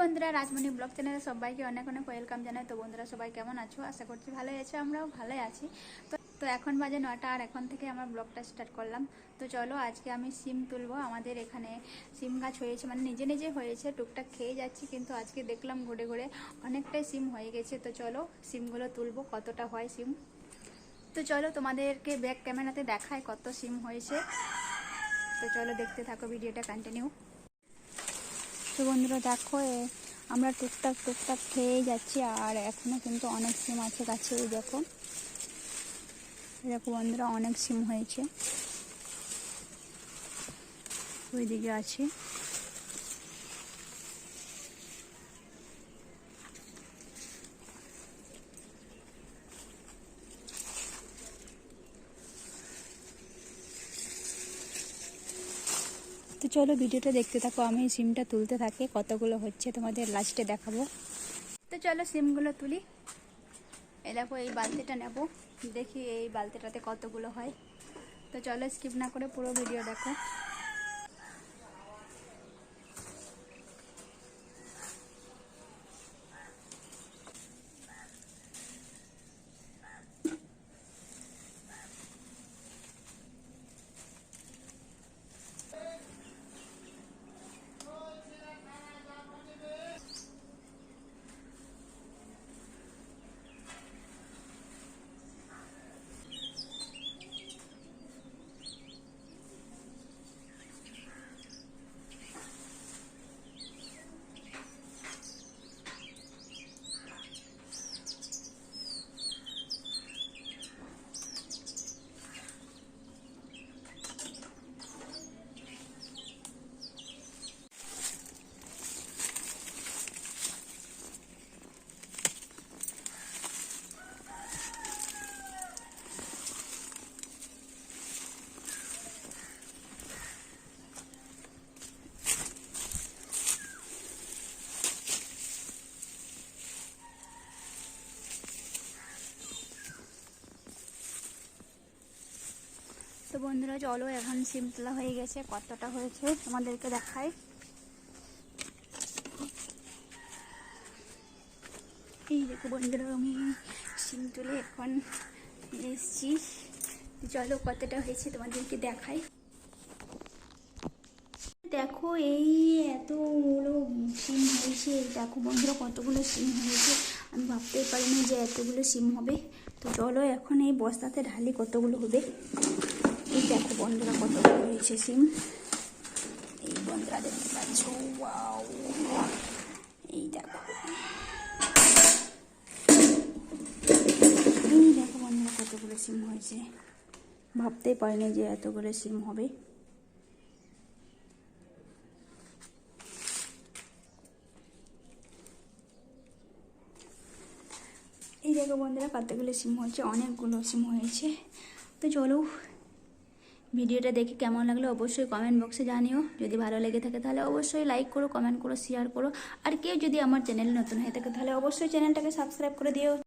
বন্ধুরা, রাজমণি ব্লগ চ্যানেলে সবাইকে অনেক অনেক ওয়েলকাম জানাই। তো বন্ধুরা, সবাই কেমন আছো? আশা করছি ভালোই আছো, আমরাও ভালোই আছি। তো তো এখন বাজে নটা আর এখন থেকে আমার ব্লগটা স্টার্ট করলাম। তো চলো, আজকে আমি সিম তুলবো। আমাদের এখানে সিম গাছ হয়েছে মানে নিজে নিজে হয়েছে, টুকটাক খেয়ে যাচ্ছি, কিন্তু আজকে দেখলাম ঘুরে ঘুরে অনেকটাই সিম হয়ে গেছে। তো চলো, সিমগুলো তুলবো, কতটা হয় সিম। তো চলো, তোমাদেরকে ব্যাক ক্যামেরাতে দেখায় কত সিম হয়েছে। তো চলো, দেখতে থাকো ভিডিওটা কন্টিনিউ তো বন্ধুরা দেখো আমরা টুকটাক টুকটাক খেয়েই যাচ্ছি, আর এখনও কিন্তু অনেক সিম আছে গাছে, এই দেখো। দেখো বন্ধুরা, অনেক সিম হয়েছে। ওইদিকে আছে। তো চলো ভিডিওটা দেখতে থাকো, আমি সিমটা তুলতে থাকি, কতগুলো হচ্ছে তোমাদের লাস্টে দেখাবো। তো চলো সিমগুলো তুলি। এ দেখো, এই বালতিটা নেব। দেখি এই বালতিটাতে কতগুলো হয়। তো চলো স্কিপ না করে পুরো ভিডিও দেখো। তো বন্ধুরা, চলো এখন সিম তোলা হয়ে গেছে। কতটা হয়েছে তোমাদেরকে দেখাই। এই দেখো বন্ধুরা, আমি সিম তুলে এখন এসছি। চলো কতটা হয়েছে তোমাদেরকে দেখাই। দেখো, এই এতগুলো সিম হয়েছে। দেখো বন্ধুরা, কতগুলো সিম হয়েছে। আমি ভাবতেই পারিনি যে এতগুলো সিম হবে। তো চলো এখন এই বস্তাতে ঢালি কতগুলো হবে। এই দেখো বন্ধুরা কতগুলো হয়েছে, সিম। এই বন্ধুরা দেখতে পাচ্ছ এই দেখো। এই দেখো বন্ধুরা কতগুলো সিম হয়েছে। ভাবতেই পারিনি যে এতগুলো সিম হবে। এই দেখো বন্ধুরা কতগুলো সিম হয়েছে, অনেকগুলো সিম হয়েছে। তো চলো ভিডিওটা দেখে কেমন লাগল অবশ্যই কমেন্ট বক্সে জানিও। যদি ভালো লেগে থাকে তাহলে অবশ্যই লাইক করো কমেন্ট করো শেয়ার করো। আর কেউ যদি আমার চ্যানেল নতুন হয়ে থাকে তাহলে অবশ্যই চ্যানেলটাকে সাবস্ক্রাইব করে দিও।